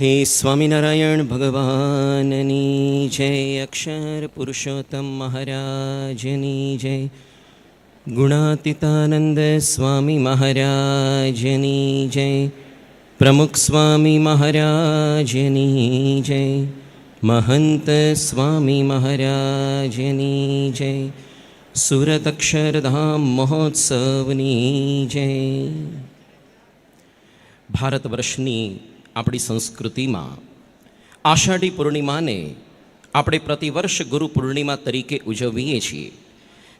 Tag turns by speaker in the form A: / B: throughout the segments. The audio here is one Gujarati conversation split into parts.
A: શ્રી સ્વામિનારાયણ ભગવાનની જય અક્ષર પુરુષોત્તમ મહારાજની જય ગુણાતીતાનંદ સ્વામી મહારાજની જય પ્રમુખ સ્વામી મહારાજની જય મહંત સ્વામી મહારાજની જય સુરત અક્ષરધામ મહોત્સવની જય ભારત વર્ષની આપણી સંસ્કૃતિમાં આષાઢી પૂર્ણિમાને આપણે પ્રતિવર્ષ ગુરુ પૂર્ણિમા તરીકે ઉજવીએ છીએ.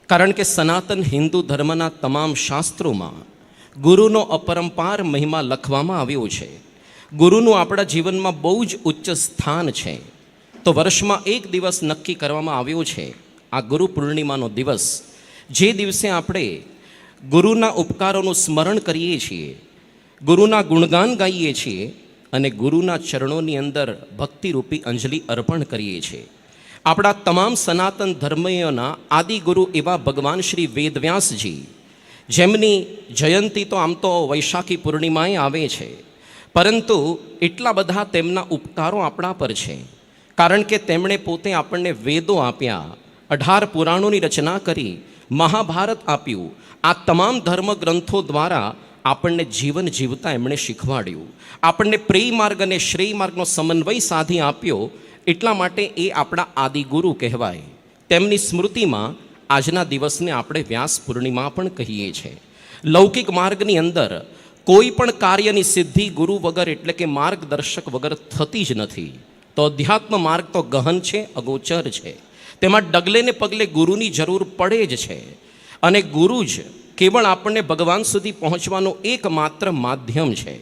A: કારણ કે સનાતન હિન્દુ ધર્મના તમામ શાસ્ત્રોમાં ગુરુનો અપરંપાર મહિમા લખવામાં આવ્યો છે. ગુરુનું આપણા જીવનમાં બહુ જ ઉચ્ચ સ્થાન છે. તો વર્ષમાં એક દિવસ નક્કી કરવામાં આવ્યો છે આ ગુરુ પૂર્ણિમાનો દિવસ. જે દિવસે આપણે ગુરુના ઉપકારોનું સ્મરણ કરીએ છીએ, ગુરુના ગુણગાન ગાઈએ છીએ અને ગુરુના ચરણોની અંદર ભક્તિરૂપી અંજલિ અર્પણ કરીએ છીએ. આપણા તમામ સનાતન ધર્મીયોના આદિગુરુ એવા ભગવાન શ્રી વેદવ્યાસજી, જેમની જયંતી તો આમ તો વૈશાખી પૂર્ણિમાએ આવે છે, પરંતુ એટલા બધા તેમના ઉપકારો આપણા પર છે. કારણ કે તેમણે પોતે આપણને વેદો આપ્યા, અઢાર પુરાણોની રચના કરી, મહાભારત આપ્યું, આ તમામ ધર્મ ગ્રંથો દ્વારા આપણને જીવન જીવતા એમણે શીખવાડ્યું. આપણને પ્રેય માર્ગ અને શ્રેય માર્ગનો સમન્વય સાધી આપ્યો, એટલા માટે એ આપણા આદિગુરુ કહેવાય. તેમની સ્મૃતિમાં આજના દિવસને આપણે વ્યાસ પૂર્ણિમા પણ કહીએ છીએ. લૌકિક માર્ગની અંદર કોઈ પણ કાર્યની સિદ્ધિ ગુરુ વગર એટલે કે માર્ગદર્શક વગર થતી જ નથી. તો અધ્યાત્મ માર્ગ તો ગહન છે, અગોચર છે. તેમાં ડગલે ને પગલે ગુરુની જરૂર પડે જ છે. અને ગુરુ જ કેવળ આપણને ભગવાન સુધી પહોંચવાનું એકમાત્ર માધ્યમ છે.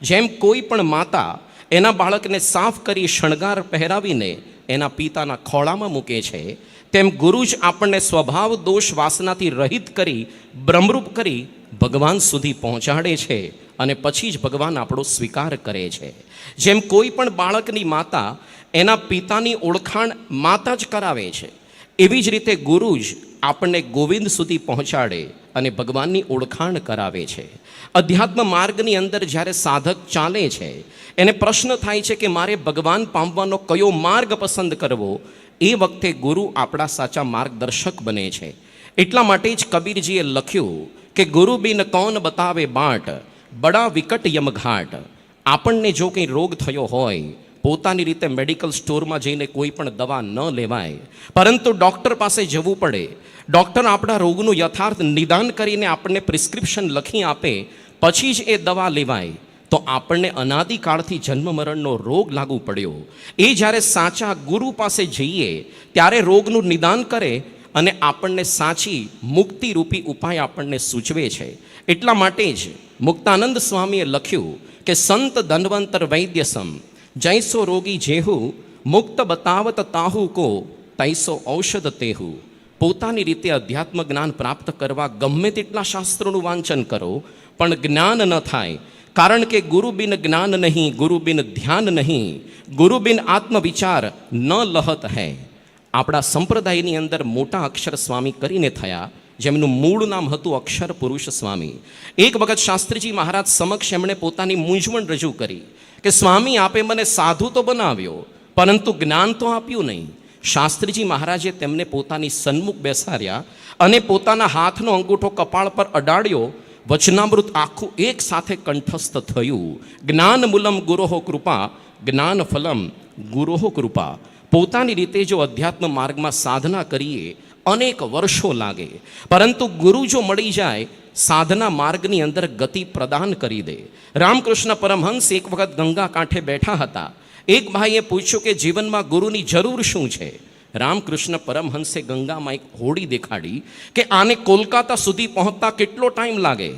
A: જેમ કોઈ પણ માતા એના બાળકને સાફ કરી શણગાર પહેરાવીને એના પિતાના ખોળામાં મૂકે છે, તેમ ગુરુ જ આપણને સ્વભાવ દોષ વાસનાથી રહિત કરી, બ્રહ્મરૂપ કરી ભગવાન સુધી પહોંચાડે છે અને પછી જ ભગવાન આપણો સ્વીકાર કરે છે. જેમ કોઈ પણ બાળકની માતા એના પિતાની ઓળખાણ માતા જ કરાવે છે એવી જ રીતે ગુરુ જ આપણને ગોવિંદ સુધી પહોંચાડે અને ભગવાનની ઓળખાણ કરાવે છે. અધ્યાત્મ માર્ગની અંદર જ્યારે સાધક ચાલે છે, એને પ્રશ્ન થાય છે કે મારે ભગવાન પામવાનો કયો માર્ગ પસંદ કરવો, એ વખતે ગુરુ આપણા સાચા માર્ગદર્શક બને છે. એટલા માટે જ કબીરજીએ લખ્યું કે ગુરુ બિન કૌન બતાવે બાટ, બડા વિકટ યમઘાટ. આપણને જો કંઈ રોગ થયો હોય પોતાની રીતે મેડિકલ સ્ટોરમાં જઈને કોઈ પણ દવા ન લેવાય. પરંતુ ડૉક્ટર પાસે જવું પડે. ડૉક્ટર આપણા રોગનું યથાર્થ નિદાન કરીને આપણને પ્રિસ્ક્રિપ્શન લખી આપે, પછી જ એ દવા લેવાય. તો આપણને અનાદિકાળથી જન્મ મરણનો રોગ લાગુ પડ્યો. એ જ્યારે સાચા ગુરુ પાસે જઈએ, ત્યારે રોગનું નિદાન કરે અને આપણને સાચી મુક્તિરૂપી ઉપાય આપણને સૂચવે છે. એટલા માટે જ મુક્તાનંદ સ્વામીએ લખ્યું કે સંત ધનવંતર વૈદ્યસમ જૈસો રોગી જેહુ, મુક્ત બતાવત તાહુ કો, તૈસો ઔષધ તેહુ. પોતાની રીતે અધ્યાત્મ જ્ઞાન પ્રાપ્ત કરવા ગમે તેટલા શાસ્ત્રોનું વાંચન કરો, પણ જ્ઞાન ન થાય. કારણ કે ગુરુ બિન જ્ઞાન નહીં ગુરુ બિન ધ્યાન નહીં. ગુરુ બિન આત્મવિચાર ન લહત હૈ. આપણા સંપ્રદાયની અંદર મોટા અક્ષર સ્વામી કરીને થયા, જેમનું મૂળ નામ હતું અક્ષર પુરુષ સ્વામી. એક વખત શાસ્ત્રીજી મહારાજ સમક્ષ એમણે પોતાની મૂંઝવણ રજૂ કરી. કે સ્વામી, આપે મને સાધુ તો બનાવ્યો, પરંતુ જ્ઞાન તો આપ્યું નહીં. શાસ્ત્રીજી મહારાજે તેમને પોતાની સન્મુખ બેસાડ્યા અને પોતાના હાથનો અંગૂઠો કપાળ પર અડાડ્યો. વચનામૃત આખું એક સાથે કંઠસ્થ થયું. જ્ઞાન મૂલમ ગુરોહો કૃપા, જ્ઞાન ફલમ ગુરોહો કૃપા. પોતાની રીતે જો અધ્યાત્મ માર્ગમાં સાધના કરીએ, અનેક વર્ષો લાગે. પરંતુ ગુરુ જો મળી જાય સાધના માર્ગની અંદર ગતિ પ્રદાન કરી દે. રામકૃષ્ણ પરમહંસ એક વખત ગંગા કાંઠે બેઠા હતા. એક ભાઈએ પૂછ્યું કે જીવનમાં ગુરુની જરૂર શું છે? રામકૃષ્ણ પરમહંસે ગંગામાં એક હોડી દેખાડી કે આને કોલકાતા સુધી પહોંચતા કેટલો ટાઈમ લાગે?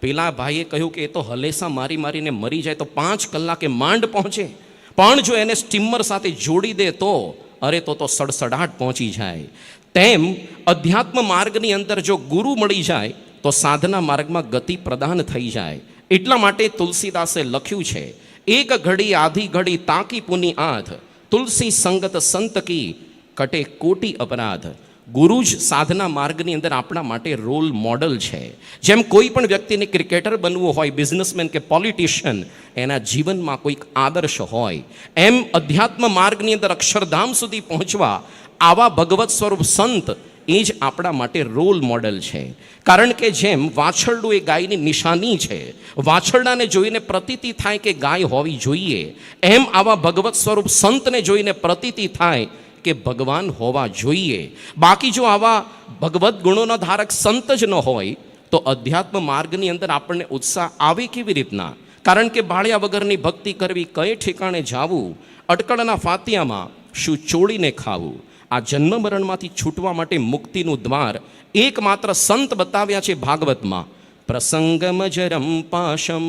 A: પેલા ભાઈએ કહ્યું કે એ તો હલેસા મારી મારીને મરી જાય તો પાંચ કલાકે માંડ પહોંચે. પણ જો એને સ્ટીમર સાથે જોડી દે તો અરે તો તો સડસડાટ પહોંચી જાય. તેમ અધ્યાત્મ માર્ગની અંદર જો ગુરુ મળી જાય તો સાધના માર્ગમાં ગતિ પ્રદાન થઈ જાય. એટલા માટે તુલસીદાસે લખ્યું છે, એક ઘડી આધી ઘડી તાકી પુની આધ, તુલસી સંગત સંત કી કટે કોટી અપરાધ. ગુરુ જ સાધના માર્ગની અંદર આપણા માટે રોલ મોડલ છે. જેમ કોઈ પણ વ્યક્તિને ક્રિકેટર બનવું હોય બિઝનેસમેન કે પોલિટિશિયન એના જીવનમાં કોઈક આદર્શ હોય. એમ અધ્યાત્મ માર્ગની અંદર અક્ષરધામ સુધી પહોંચવા આવા ભગવત સ્વરૂપ સંત એ જ આપણા માટે રોલ મોડલ છે. કારણ કે જેમ વાછરડું એ ગાયની નિશાની છે, વાછરડાને જોઈને પ્રતીતિ થાય કે ગાય હોવી જોઈએ, એમ આવા ભગવત સ્વરૂપ સંતને જોઈને પ્રતીતિ થાય કે ભગવાન હોવા જોઈએ. બાકી જો આવા ભગવત ગુણોના ધારક સંત જ ન હોય, તો અધ્યાત્મ માર્ગની અંદર આપણને ઉત્સાહ આવે કેવી રીતના? કારણ કે બાળ્યા વગરની ભક્તિ કરવી કઈ ઠેકાણે જાવું? અટકળના ફાતિયામાં શું ચોળીને ખાવું? આ જન્મ મરણમાંથી છૂટવા માટે મુક્તિનું દ્વાર એકમાત્ર સંત બતાવ્યા છે ભાગવતમાં. પ્રસંગમજરમ પાશમ,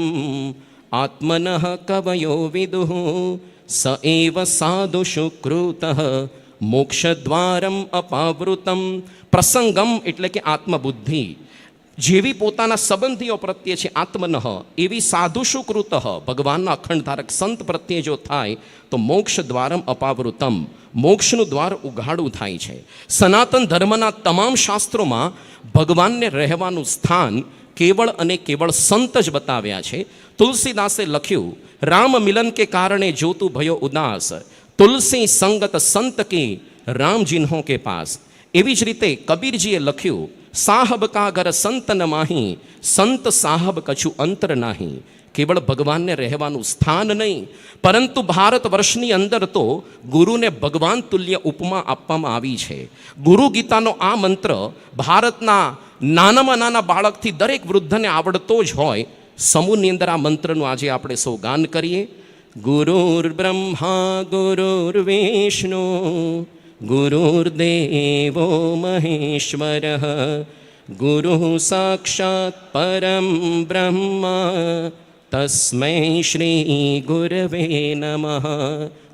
A: આત્મન કવયો વિદુ, સ એવ સાધુ સુકૃત, મોક્ષદ્વારમ અપાવૃતમ. પ્રસંગમ એટલે કે આત્મબુદ્ધિ. જેવી પોતાના સંબંધીઓ પ્રત્યે છે આત્મનઃ, એવી સાધુ સુકૃત ભગવાનના અખંડ ધારક સંત પ્રત્યે જો થાય, તો મોક્ષ દ્વારમ અપાવૃતમ. મોક્ષનું દ્વાર ઉઘાડું થાય છે. સનાતન ધર્મના તમામ શાસ્ત્રોમાં ભગવાનને રહેવાનું સ્થાન કેવળ અને કેવળ સંત જ બતાવ્યા છે. તુલસીદાસે લખ્યું, રામ મિલન કે કારણે જોતું ભયો ઉદાસ. તુલસી સંગત સંત કે રામ કે પાસ. એવી જ રીતે કબીરજીએ લખ્યું સાહબ કાગર સંતન માહી, સંત સાહબ કછું અંતર નાહી. કેવળ ભગવાનને રહેવાનું સ્થાન નહીં, પરંતુ ભારત વર્ષની અંદર તો ગુરુને ભગવાન તુલ્ય ઉપમા આપવામાં આવી છે. ગુરુ ગીતાનો આ મંત્ર ભારતના નાનામાં નાના બાળકથી દરેક વૃદ્ધને આવડતો જ હોય, સમૂહની અંદર આ મંત્રનું આજે આપણે સૌ ગાન કરીએ. ગુરુર બ્રહ્મા ગુરુર્દેવો મહેશ્વર ગુરુ સાક્ષાત પરમ બ્રહ્મ તસ્મૈ શ્રી ગુરવે નમઃ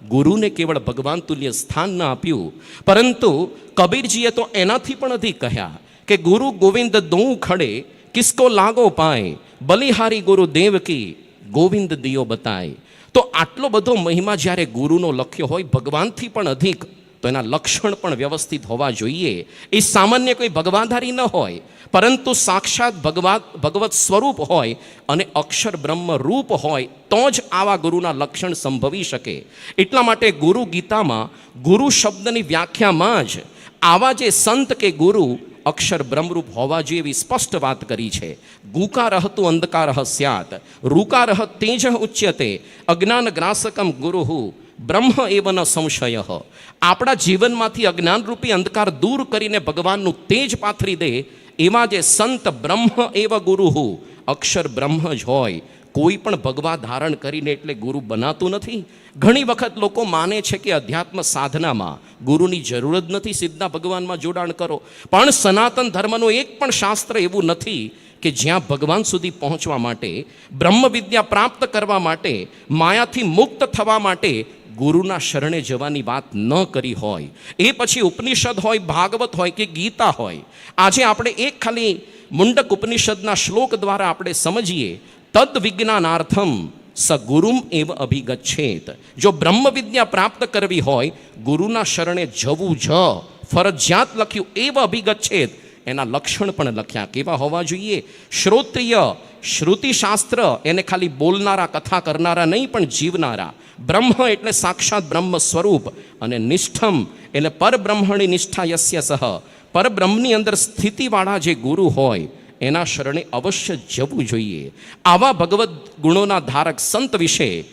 A: ગુરુને કેવળ ભગવાન તુલ્ય સ્થાન ના આપ્યું પરંતુ કબીરજીએ તો એનાથી પણ અધિક કહ્યા કે ગુરુ ગોવિંદ દઉં ખડે, કિસકો લાગો પાય, બલિહારી ગુરુ દેવ કી ગોવિંદ દિયો બતાય. તો આટલો બધો મહિમા જ્યારે ગુરુનો લખ્યો હોય, ભગવાનથી પણ અધિક તો એના લક્ષણ પણ વ્યવસ્થિત હોવા જોઈએ. એ સામાન્ય કોઈ ભગવાધારી ન હોય, પરંતુ સાક્ષાત ભગવાત ભગવત સ્વરૂપ હોય અને અક્ષર બ્રહ્મ રૂપ હોય, તો જ આવા ગુરુના લક્ષણ સંભવી શકે. એટલા માટે ગુરુ ગીતામાં, ગુરુ શબ્દની વ્યાખ્યામાં જ આવા જે સંત કે ગુરુ અક્ષર બ્રહ્મરૂપ હોવા જોઈએ એવી સ્પષ્ટ વાત કરી છે. ગુકા રહતું અંધકાર સ્યાત, રૂકાર તેજ ઉચ્યતે અજ્ઞાન ગ્રાસકમ ગુરુ બ્રહ્મ એવન સંશય. આપણા જીવનમાંથી અજ્ઞાનરૂપી અંધકાર દૂર કરીને ભગવાનનું તેજ પાથરી દે એવા જે સંત બ્રહ્મ એવ ગુરુ અક્ષર બ્રહ્મ જ હોય. કોઈ પણ ભગવા ધારણ કરીને એટલે ગુરુ બનાતું નથી. ઘણી વખત લોકો માને છે કે અધ્યાત્મ સાધનામાં ગુરુની જરૂર જ નથી સીધા ભગવાનમાં જોડાણ કરો. પણ સનાતન ધર્મનું એક પણ શાસ્ત્ર એવું નથી કે જ્યાં ભગવાન સુધી પહોંચવા માટે બ્રહ્મ વિદ્યા પ્રાપ્ત કરવા માટે, માયાથી મુક્ત થવા માટે ગુરુના શરણે જવાની વાત ન કરી હોય, એ પછી ઉપનિષદ હોય, ભાગવત હોય કે ગીતા હોય, આજે આપણે એક ખાલી મુંડક ઉપનિષદના શ્લોક દ્વારા આપણે સમજીએ, તદ વિજ્ઞાનાર્થમ સ ગુરુમ એવ અભિગચ્છેત. જો બ્રહ્મ વિદ્યા પ્રાપ્ત કરવી હોય, ગુરુના શરણે જવું જ, ફરજિયાત લખ્યું, એવ અભિગચ્છેત. એના લક્ષણ પણ લખ્યા. કેવા હોવા જોઈએ? શ્રોત્રિય, શ્રુતિશાસ્ત્ર એને ખાલી બોલનારા, કથા કરનારા નહીં, પણ જીવનારા. બ્રહ્મ એટલે સાક્ષાત બ્રહ્મ સ્વરૂપ અને નિષ્ઠમ એટલે પરબ્રહ્મણી નિષ્ઠા યસ્ય સહ. પરબ્રહ્મની અંદર સ્થિતિવાળા જે ગુરુ હોય, એના શરણે અવશ્ય જવું જોઈએ. આવા ભગવદ્ ગુણોના ધારક સંત વિશે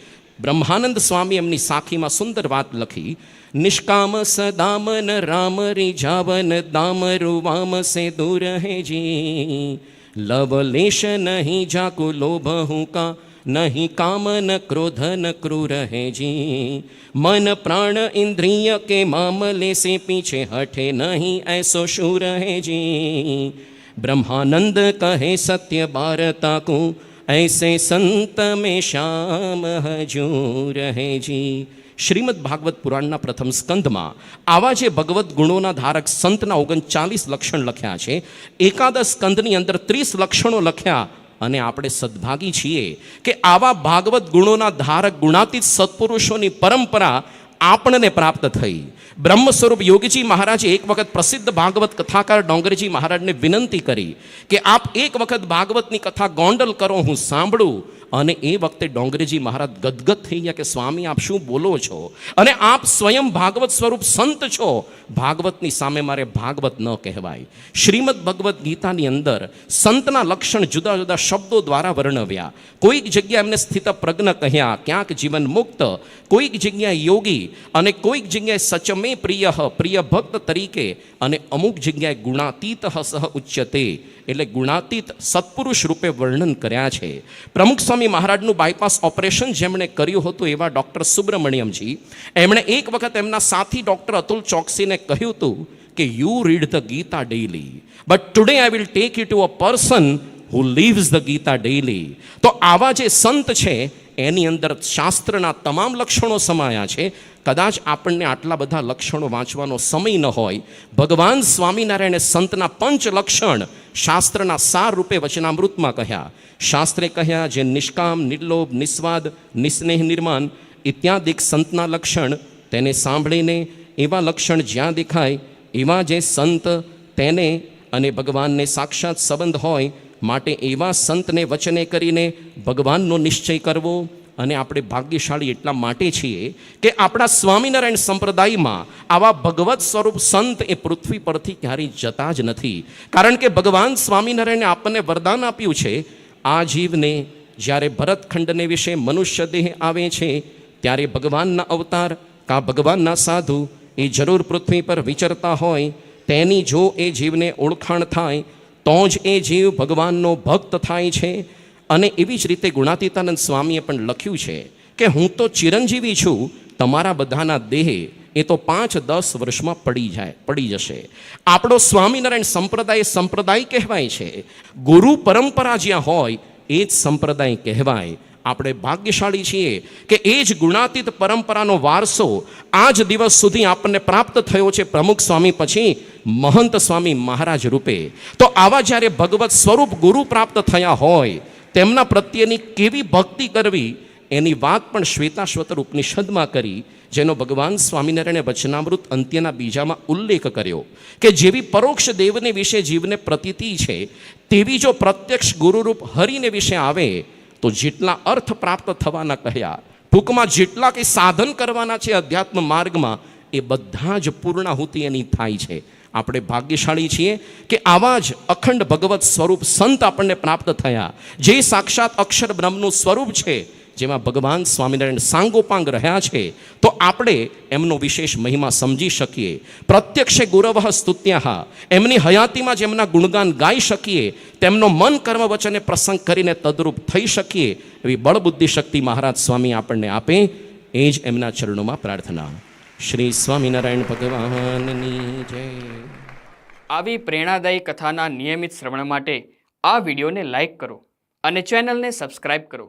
A: બ્રહ્માનંદ સ્વામી એમની સાખીમાં સુંદર વાત લખી, નિષ્કામ સદામન રામ રીજાવન દામ રૂવામ સે દૂર હેજી લવલેશ નહીં જાકુ લોભ હું કા, નહીં કામન ક્રોધન ક્રૂર હેજી મન પ્રાણ ઇન્દ્રિય કે મામલે સે પીછે હઠે નહીં એસો શૂર હેજી બ્રહ્માનંદ કહે સત્ય બાર તાકું ऐसे संत में श्याम हजूर है जी શ્રીમદ ભાગવત પુરાણના પ્રથમ સ્કંદમાં આવા જે ભગવત ગુણોના ધારક સંતના ઓગણચાલીસ લક્ષણ લખ્યા છે એકાદશ સ્કંદની અંદર ત્રીસ લક્ષણો લખ્યા અને આપણે સદભાગી છીએ કે આવા ભાગવત ગુણોના ધારક ગુણાતીત સત્પુરુષોની પરંપરા આપણને પ્રાપ્ત થઈ. બ્રહ્મ સ્વરૂપ યોગીજી મહારાજે એક વખત પ્રસિદ્ધ ભાગવત કથાકાર ડોંગરજી મહારાજને વિનંતી કરી કે, આપ એક વખત ભાગવતની કથા ગોંડલ કરો, હું સાંભળું. અને એ વખતે ડોંગરેજી મહારાજ ગદગદ થઈ ગયા કે, સ્વામી, આપ શું બોલો છો? અને આપ સ્વયં ભાગવત સ્વરૂપ સંત છો? ભાગવતની સામે મારે ભાગવત ન કહેવાય. શ્રીમદ ભગવદ્ ગીતાની અંદર સંતના લક્ષણ જુદા જુદા શબ્દો દ્વારા વર્ણવ્યા. કોઈક જગ્યાએ એમને સ્થિત પ્રજ્ઞ કહ્યા, ક્યાંક જીવન મુક્ત. કોઈક જગ્યાએ યોગી અને કોઈક જગ્યાએ સચમે પ્રિય પ્રિય ભક્ત તરીકે. અને અમુક જગ્યાએ ગુણાતીત સહ ઉચ્યતે. એટલે ગુણાતીત સત્પુરુષ રૂપે વર્ણન કર્યા છે. પ્રમુખ સ્વામી મહારાજનું બાયપાસ ઓપરેશન જેમણે કર્યું હતું એવા ડૉક્ટર સુબ્રમણ્યમજી, એમણે એક વખત એમના સાથી ડૉક્ટર અતુલ ચોકસીને કહ્યું હતું કે you read the Gita daily but today I will take you to a person who lives the Gita daily તો આવા જે સંત છે, એની અંદર શાસ્ત્રના તમામ લક્ષણો સમાયા છે. કદાચ આપણને આટલા બધા લક્ષણો વાંચવાનો સમય ન હોય, ભગવાન સ્વામિનારાયણે સંતના પંચ લક્ષણ શાસ્ત્રના સાર રૂપે વચનામૃતમાં કહ્યા. શાસ્ત્રે કહ્યા જે નિષ્કામ, નિર્લોભ, નિસ્વાદ, નિસ્નેહ, નિર્માણ ઇત્યાદિક સંતના લક્ષણ તેને સાંભળીને એવા લક્ષણ જ્યાં દેખાય, એવા જે સંત તેને અને ભગવાનને સાક્ષાત સંબંધ હોય, માટે એવા સંતને વચને કરીને ભગવાનનો નિશ્ચય કરવો. અને આપણે ભાગ્યશાળી એટલા માટે છીએ કે આપણા સ્વામિનારાયણ સંપ્રદાયમાં આવા ભગવત સ્વરૂપ સંત એ પૃથ્વી પરથી ક્યારેય જતા જ નથી. કારણ કે ભગવાન સ્વામિનારાયણે આપણને વરદાન આપ્યું છે, આ જીવને જ્યારે ભરતખંડને વિશે મનુષ્ય દેહ આવે છે, ત્યારે ભગવાનના અવતાર કા ભગવાનના સાધુ એ જરૂર પૃથ્વી પર વિચરતા હોય, તેની જો એ જીવને ઓળખાણ થાય, તો જ એ જીવ ભગવાનનો ભક્ત થાય છે અને એવી જ રીતે ગુણાતીતાનંદ સ્વામીએ પણ લખ્યું છે કે હું તો ચિરંજીવી છું, તમારા બધાના દેહ એ તો પાંચ દસ વર્ષમાં પડી જાય, પડી જશે. આપણો સ્વામિનારાયણ સંપ્રદાય સંપ્રદાય કહેવાય છે. ગુરુ પરંપરા જ્યાં હોય, એ જ સંપ્રદાય કહેવાય. આપણે ભાગ્યશાળી છીએ કે એ જ ગુણાતીત પરંપરાનો વારસો આ જ દિવસ સુધી આપણને પ્રાપ્ત થયો છે પ્રમુખ સ્વામી પછી મહંત સ્વામી મહારાજ રૂપે. તો આવા જ્યારે ભગવત સ્વરૂપ ગુરુ પ્રાપ્ત થયા હોય તેમના પ્રત્યેની કેવી ભક્તિ કરવી, એની વાત પણ શ્વેતાશ્વતર ઉપનિષદમાં કરી, જેનો ભગવાન સ્વામિનારાયણે વચનામૃત અંત્યના બીજામાં ઉલ્લેખ કર્યો કે જેવી પરોક્ષ દેવને વિશે જીવને પ્રતીતિ છે, તેવી જો પ્રત્યક્ષ ગુરુરૂપ હરિને વિશે આવે, તો જેટલા અર્થ પ્રાપ્ત થવાના કહ્યા, ટૂંકમાં જેટલા કંઈ સાધન કરવાના છે અધ્યાત્મ માર્ગમાં, એ બધા જ પૂર્ણાહુતિ એની થાય છે. આપણે ભાગ્યશાળી છીએ કે આવા જ અખંડ ભગવત સ્વરૂપ સંત આપણને પ્રાપ્ત થયા. જે સાક્ષાત અક્ષર બ્રહ્મનું સ્વરૂપ છે, જેમાં ભગવાન સ્વામિનારાયણ સાંગોપાંગ રહ્યા છે, તો આપણે એમનો વિશેષ મહિમા સમજી શકીએ. પ્રત્યક્ષે ગુરવઃ સ્તુત્યાહ એમની હયાતીમાં જ એમના ગુણગાન ગાઈ શકીએ. તેમનો મન કર્મ વચને પ્રસંગ કરીને તદરૂપ થઈ શકીએ, એવી બળબુદ્ધિ શક્તિ મહારાજ સ્વામી આપણને આપે. એ જ એમના ચરણોમાં પ્રાર્થના. શ્રી સ્વામિનારાયણ ભગવાનની જય.
B: આવી પ્રેરણાદાયી કથાના નિયમિત શ્રવણ માટે આ વિડીયોને લાઈક કરો અને ચેનલને સબસ્ક્રાઇબ કરો.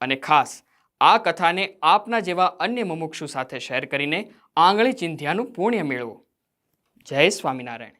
B: અને ખાસ, આ કથાને આપના જેવા અન્ય મુમુક્ષુ સાથે શેર કરીને આંગળી ચિંધ્યાનું પુણ્ય મેળવો. જય સ્વામિનારાયણ.